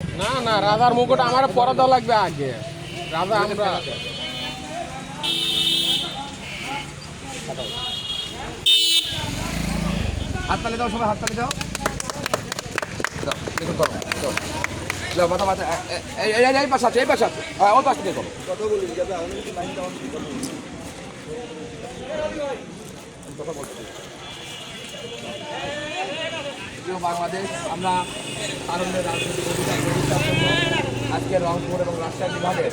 না না, রাজার মুকুট আমার পরে লাগবে আগে। রাজা আমরা হাততালি দাও সবাই, হাততালি দাও। এই আছে, এই পাশে হ্যাঁ বাংলাদেশ, আমরা আনন্দের জন্য আজকে রংপুর এবং রাজশাহী বিভাগের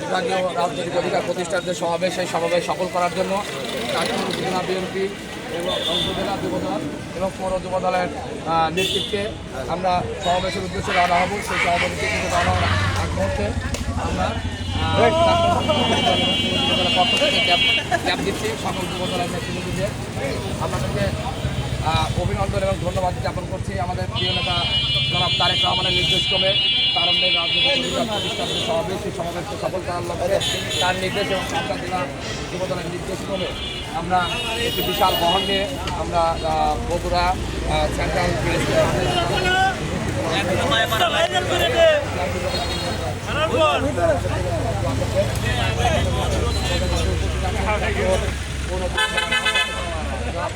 বিভাগীয় রাজনৈতিক অধিকার প্রতিষ্ঠার যে সমাবেশ সেই সমাবেশ সফল করার জন্য কাশ্মীর উপজেলা বিএনপি এবং উপজেলা যুবদল এবং পৌর যুবদলের নেতৃত্বে আমরা সমাবেশের উদ্দেশ্যে রওনা হব। সেই সমাবেশের উদ্দেশ্যে রওনা আগ মুহূর্তে আমরা পক্ষ থেকে ক্যাব ক্যাব দিচ্ছি সকল যুবদলের নেতৃত্বদের আপনাদেরকে আহ, অভিনন্দন এবং ধন্যবাদ জ্ঞাপন করছি আমাদের প্রিয় নেতা জনাব তারেক রহমানের নির্দেশক্রমে। তারণ্যের রাজনৈতিক যে সমাবেশ সমাবেশকে সফল করার লক্ষ্যে তার নির্দেশ এবং সরকার জেলা যুবদলের নির্দেশক্রমে আমরা একটি বিশাল বহন নিয়ে আমরা বগুড়া সেন্ট্রাল পুলিশ